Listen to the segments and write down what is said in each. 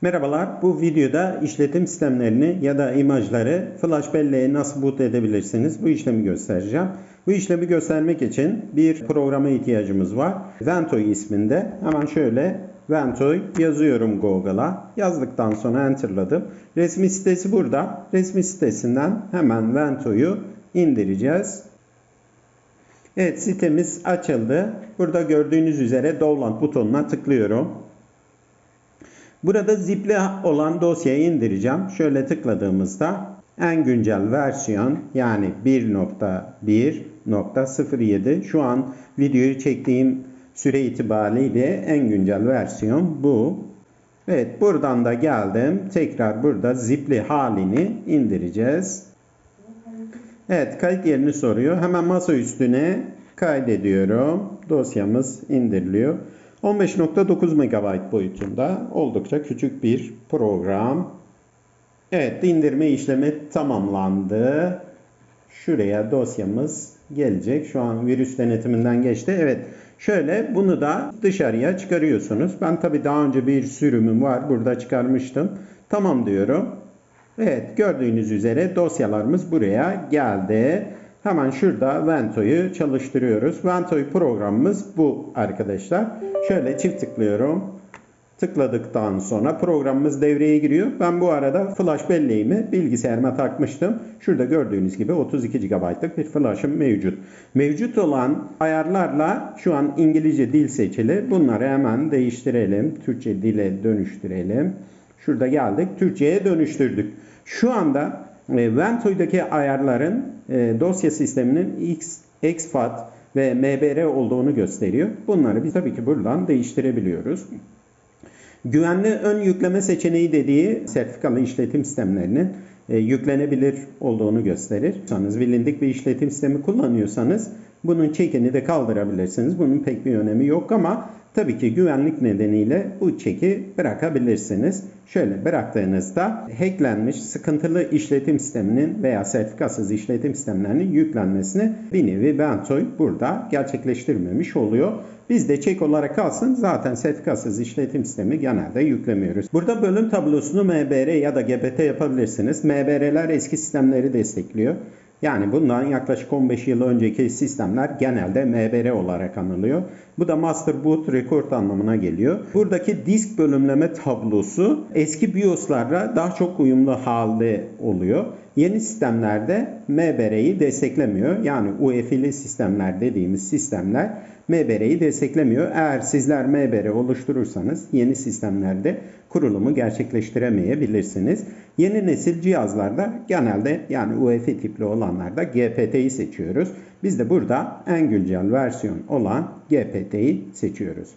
Merhabalar, bu videoda işletim sistemlerini ya da imajları flash belleğe nasıl boot edebilirsiniz bu işlemi göstereceğim. Bu işlemi göstermek için bir programa ihtiyacımız var. Ventoy isminde. Hemen şöyle Ventoy yazıyorum Google'a. Yazdıktan sonra enterladım. Resmi sitesi burada. Resmi sitesinden hemen Ventoy'u indireceğiz. Evet sitemiz açıldı. Burada gördüğünüz üzere download butonuna tıklıyorum. Burada zipli olan dosyayı indireceğim. Şöyle tıkladığımızda en güncel versiyon yani 1.1.07 şu an videoyu çektiğim süre itibariyle en güncel versiyon bu. Evet buradan da geldim. Tekrar burada zipli halini indireceğiz. Evet kayıt yerini soruyor. Hemen masa üstüne kaydediyorum. Dosyamız indiriliyor. 15.9 MB boyutunda oldukça küçük bir program. Evet indirme işlemi tamamlandı. Şuraya dosyamız gelecek. Şu an virüs denetiminden geçti. Evet şöyle bunu da dışarıya çıkarıyorsunuz. Ben tabi daha önce bir sürümüm var. Burada çıkarmıştım. Tamam diyorum. Evet gördüğünüz üzere dosyalarımız buraya geldi. Hemen şurada Vento'yu çalıştırıyoruz. Ventoy programımız bu arkadaşlar. Şöyle çift tıklıyorum. Tıkladıktan sonra programımız devreye giriyor. Ben bu arada flash belleğimi bilgisayarıma takmıştım. Şurada gördüğünüz gibi 32 GB'lık bir flash'ım mevcut. Mevcut olan ayarlarla şu an İngilizce dil seçili. Bunları hemen değiştirelim. Türkçe dile dönüştürelim. Şurada geldik. Türkçe'ye dönüştürdük. Şu anda e, Ventoy'daki ayarların e, dosya sisteminin X, exFAT ve MBR olduğunu gösteriyor. Bunları biz tabii ki buradan değiştirebiliyoruz. Güvenli ön yükleme seçeneği dediği sertifikalı işletim sistemlerinin e, yüklenebilir olduğunu gösterir. Sanız bilindik bir işletim sistemi kullanıyorsanız bunun çekini de kaldırabilirsiniz. Bunun pek bir önemi yok ama tabii ki güvenlik nedeniyle bu çeki bırakabilirsiniz. Şöyle bıraktığınızda hacklenmiş sıkıntılı işletim sisteminin veya sertifikasız işletim sistemlerinin yüklenmesini bir nevi Bentoy burada gerçekleştirmemiş oluyor. Biz de çek olarak kalsın zaten sertifikasız işletim sistemi genelde yüklemiyoruz. Burada bölüm tablosunu MBR ya da GPT yapabilirsiniz. MBR'ler eski sistemleri destekliyor. Yani bundan yaklaşık 15 yıl önceki sistemler genelde MBR olarak anılıyor. Bu da Master Boot Record anlamına geliyor. Buradaki disk bölümleme tablosu eski BIOS'larla daha çok uyumlu halde oluyor. Yeni sistemlerde MBR'yi desteklemiyor. Yani UEFI'li sistemler dediğimiz sistemler MBR'yi desteklemiyor. Eğer sizler MBR oluşturursanız yeni sistemlerde kurulumu gerçekleştiremeyebilirsiniz. Yeni nesil cihazlarda genelde yani UEFI tipli olanlarda GPT'yi seçiyoruz. Biz de burada en güncel versiyon olan GPT'yi seçiyoruz.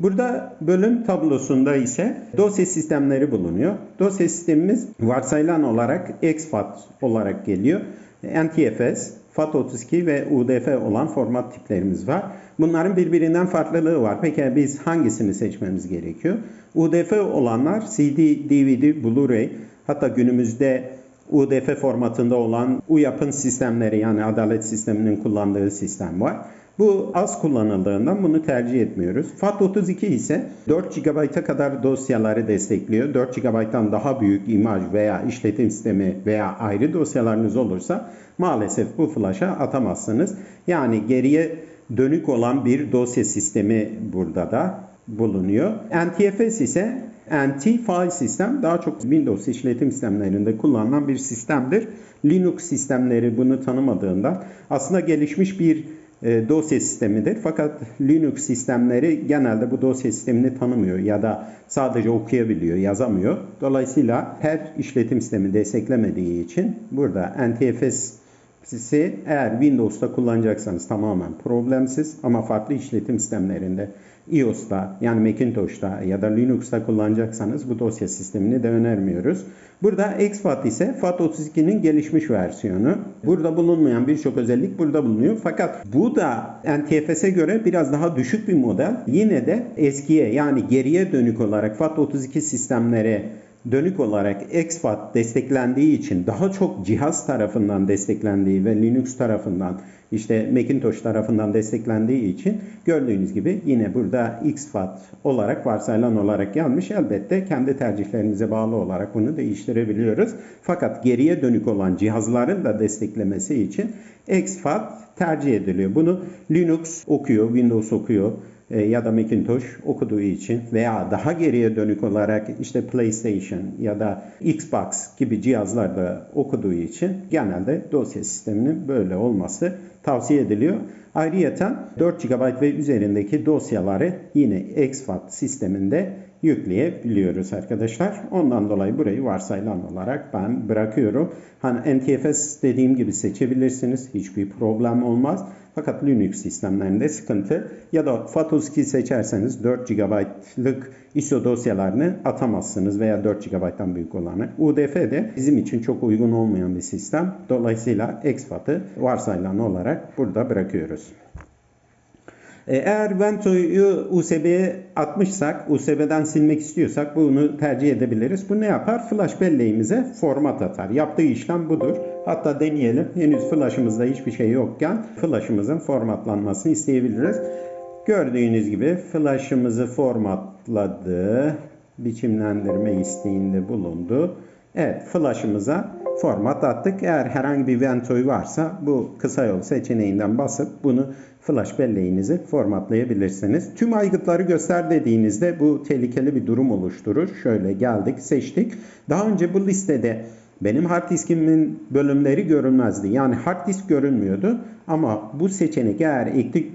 Burada bölüm tablosunda ise dosya sistemleri bulunuyor. Dosya sistemimiz varsayılan olarak exFAT olarak geliyor. NTFS, FAT32 ve UDF olan format tiplerimiz var. Bunların birbirinden farklılığı var. Peki biz hangisini seçmemiz gerekiyor? UDF olanlar CD, DVD, Blu-ray hatta günümüzde UDF formatında olan UYAP'ın sistemleri yani adalet sisteminin kullandığı sistem var. Bu az kullanıldığından bunu tercih etmiyoruz. FAT32 ise 4 GB'a kadar dosyaları destekliyor. 4 GB'dan daha büyük imaj veya işletim sistemi veya ayrı dosyalarınız olursa maalesef bu flash'a atamazsınız. Yani geriye dönük olan bir dosya sistemi burada da bulunuyor. NTFS ise NT-File sistem daha çok Windows işletim sistemlerinde kullanılan bir sistemdir. Linux sistemleri bunu tanımadığından aslında gelişmiş bir e, dosya sistemidir. Fakat Linux sistemleri genelde bu dosya sistemini tanımıyor ya da sadece okuyabiliyor, yazamıyor. Dolayısıyla her işletim sistemi desteklemediği için burada NTFS eğer Windows'ta kullanacaksanız tamamen problemsiz ama farklı işletim sistemlerinde iOS'ta yani Macintosh'ta ya da Linux'ta kullanacaksanız bu dosya sistemini de önermiyoruz. Burada exFAT ise FAT32'nin gelişmiş versiyonu. Burada bulunmayan birçok özellik burada bulunuyor. Fakat bu da NTFS'e göre biraz daha düşük bir model. Yine de eskiye yani geriye dönük olarak FAT32 sistemlere dönük olarak exFAT desteklendiği için daha çok cihaz tarafından desteklendiği ve Linux tarafından işte Macintosh tarafından desteklendiği için gördüğünüz gibi yine burada XFAT olarak varsayılan olarak gelmiş. Elbette kendi tercihlerimize bağlı olarak bunu değiştirebiliyoruz. Fakat geriye dönük olan cihazların da desteklemesi için XFAT tercih ediliyor. Bunu Linux okuyor, Windows okuyor ya da Macintosh okuduğu için veya daha geriye dönük olarak işte PlayStation ya da Xbox gibi cihazlarda okuduğu için genelde dosya sisteminin böyle olması tavsiye ediliyor. Ayrıca 4 GB ve üzerindeki dosyaları yine exFAT sisteminde yükleyebiliyoruz arkadaşlar. Ondan dolayı burayı varsayılan olarak ben bırakıyorum. Hani NTFS dediğim gibi seçebilirsiniz. Hiçbir problem olmaz. Fakat Linux sistemlerinde sıkıntı ya da FAT32 seçerseniz 4 GB'lık ISO dosyalarını atamazsınız veya 4 GB'dan büyük olanı. UDF de bizim için çok uygun olmayan bir sistem. Dolayısıyla exFAT'ı varsayılan olarak burada bırakıyoruz. E, Eğer Vento'yu USB'ye atmışsak, USB'den silmek istiyorsak bunu tercih edebiliriz. Bu ne yapar? Flash belleğimize format atar. Yaptığı işlem budur. Hatta deneyelim. Henüz flash'ımızda hiçbir şey yokken flash'ımızın formatlanmasını isteyebiliriz. Gördüğünüz gibi flash'ımızı formatladı. Biçimlendirme isteğinde bulundu. Evet flash'ımıza format attık. Eğer herhangi bir ventoy varsa bu kısa yol seçeneğinden basıp bunu flash belleğinizi formatlayabilirsiniz. Tüm aygıtları göster dediğinizde bu tehlikeli bir durum oluşturur. Şöyle geldik seçtik. Daha önce bu listede benim hard diskimin bölümleri görünmezdi. Yani hard disk görünmüyordu. Ama bu seçenek eğer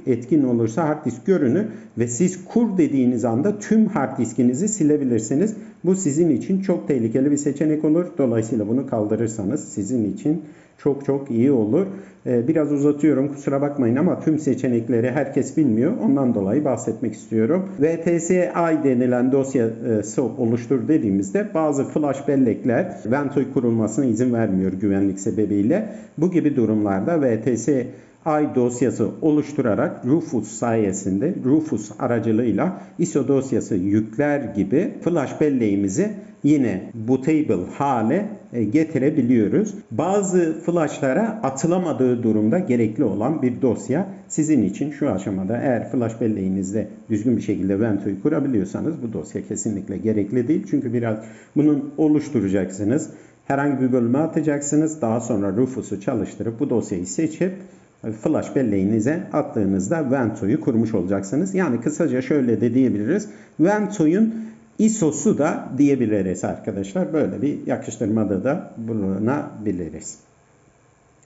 etkin olursa hard disk görünür ve siz kur dediğiniz anda tüm hard diskinizi silebilirsiniz. Bu sizin için çok tehlikeli bir seçenek olur. Dolayısıyla bunu kaldırırsanız sizin için çok çok iyi olur. Biraz uzatıyorum kusura bakmayın ama tüm seçenekleri herkes bilmiyor. Ondan dolayı bahsetmek istiyorum. VTSI denilen dosyası oluştur dediğimizde bazı flash bellekler Ventoy kurulmasına izin vermiyor güvenlik sebebiyle. Bu gibi durumlarda VTSI i dosyası oluşturarak Rufus sayesinde Rufus aracılığıyla ISO dosyası yükler gibi flash belleğimizi yine bootable hale e, getirebiliyoruz. Bazı flashlara atılamadığı durumda gerekli olan bir dosya sizin için şu aşamada eğer flash belleğinizde düzgün bir şekilde Vento'yu kurabiliyorsanız bu dosya kesinlikle gerekli değil. Çünkü biraz bunun oluşturacaksınız. Herhangi bir bölüme atacaksınız. Daha sonra Rufus'u çalıştırıp bu dosyayı seçip flash belleğinize attığınızda Vento'yu kurmuş olacaksınız. Yani kısaca şöyle de diyebiliriz. Vento'yun ISO'su da diyebiliriz arkadaşlar. Böyle bir yakıştırmada da bulunabiliriz.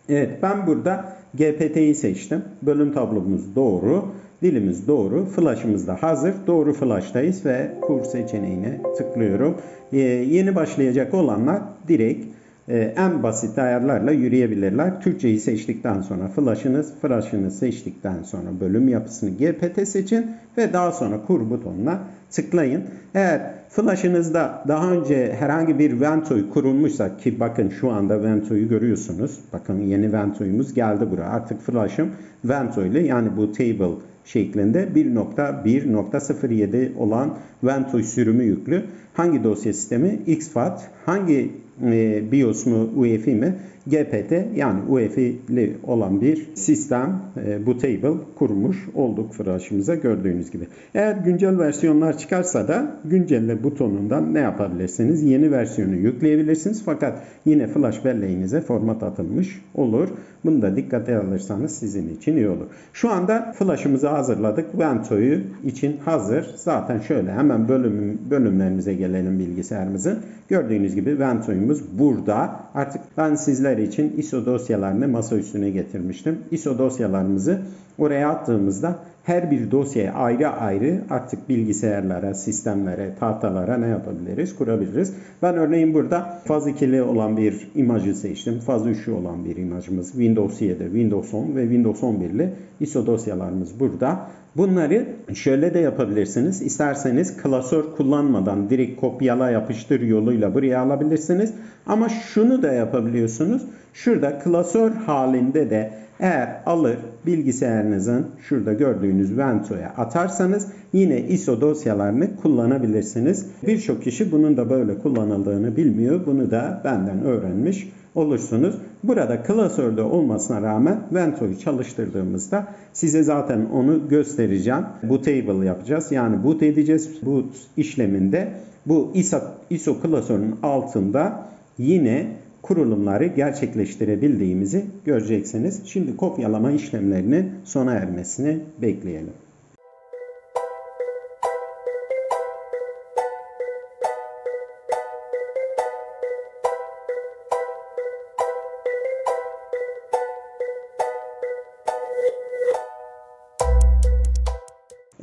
Evet ben burada GPT'yi seçtim. Bölüm tablomuz doğru. Dilimiz doğru. Flash'ımız da hazır. Doğru flash'tayız ve kur seçeneğine tıklıyorum. Ee, yeni başlayacak olanlar direkt en basit ayarlarla yürüyebilirler. Türkçeyi seçtikten sonra flash'ınız, flash'ını seçtikten sonra bölüm yapısını GPT seçin ve daha sonra kur butonuna tıklayın. Eğer flash'ınızda daha önce herhangi bir Vento'yu kurulmuşsa ki bakın şu anda Vento'yu görüyorsunuz. Bakın yeni Vento'yumuz geldi buraya. Artık flash'ım Vento ile yani bu table şeklinde 1.1.07 olan Ventoy sürümü yüklü. Hangi dosya sistemi? XFAT. Hangi e, BIOS mu UEFI mi? GPT yani UEFI'li olan bir sistem e, Bootable kurmuş olduk flash'ımıza gördüğünüz gibi. Eğer güncel versiyonlar çıkarsa da güncelle butonundan ne yapabilirsiniz? Yeni versiyonu yükleyebilirsiniz fakat yine flash belleğinize format atılmış olur. Bunu da dikkate alırsanız sizin için iyi olur. Şu anda flash'ımızı hazırladık. Vento'yu için hazır. Zaten şöyle hemen bölüm, bölümlerimize gelelim bilgisayarımızın. Gördüğünüz gibi Vento'yumuz burada. Artık ben sizler için ISO dosyalarını masa üstüne getirmiştim. ISO dosyalarımızı oraya attığımızda her bir dosyaya ayrı ayrı artık bilgisayarlara, sistemlere, tahtalara ne yapabiliriz? Kurabiliriz. Ben örneğin burada faz ikili olan bir imajı seçtim. Faz üçlü olan bir imajımız Windows 7, Windows 10 ve Windows 11'li ISO dosyalarımız burada. Bunları şöyle de yapabilirsiniz. İsterseniz klasör kullanmadan direkt kopyala yapıştır yoluyla buraya alabilirsiniz. Ama şunu da yapabiliyorsunuz. Şurada klasör halinde de Eğer alır bilgisayarınızın şurada gördüğünüz Vento'ya atarsanız yine ISO dosyalarını kullanabilirsiniz. Birçok kişi bunun da böyle kullanıldığını bilmiyor. Bunu da benden öğrenmiş olursunuz. Burada klasörde olmasına rağmen Vento'yu çalıştırdığımızda size zaten onu göstereceğim. Bootable yapacağız. Yani boot edeceğiz. Boot işleminde bu ISO, ISO klasörünün altında yine kurulumları gerçekleştirebildiğimizi göreceksiniz. Şimdi kopyalama işlemlerini sona ermesini bekleyelim.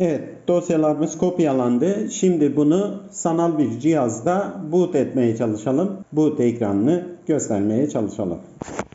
Evet, dosyalarımız kopyalandı. Şimdi bunu sanal bir cihazda boot etmeye çalışalım. Boot ekranını göstermeye çalışalım.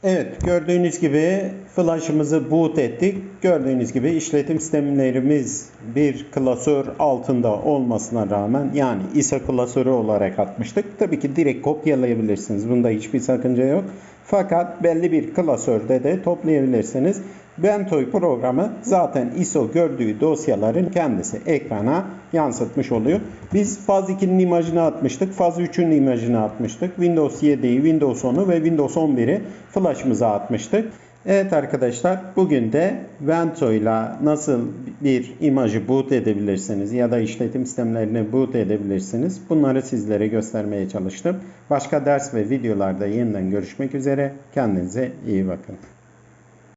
Evet, gördüğünüz gibi flash'ımızı boot ettik. Gördüğünüz gibi işletim sistemlerimiz bir klasör altında olmasına rağmen yani ISA klasörü olarak atmıştık. Tabii ki direkt kopyalayabilirsiniz. Bunda hiçbir sakınca yok. Fakat belli bir klasörde de toplayabilirsiniz. Bentoy programı zaten ISO gördüğü dosyaların kendisi ekrana yansıtmış oluyor. Biz faz 2'nin imajını atmıştık. Faz 3'ün imajını atmıştık. Windows 7'yi, Windows 10'u ve Windows 11'i flash'ımıza atmıştık. Evet arkadaşlar bugün de Vento ile nasıl bir imajı boot edebilirsiniz ya da işletim sistemlerini boot edebilirsiniz. Bunları sizlere göstermeye çalıştım. Başka ders ve videolarda yeniden görüşmek üzere. Kendinize iyi bakın.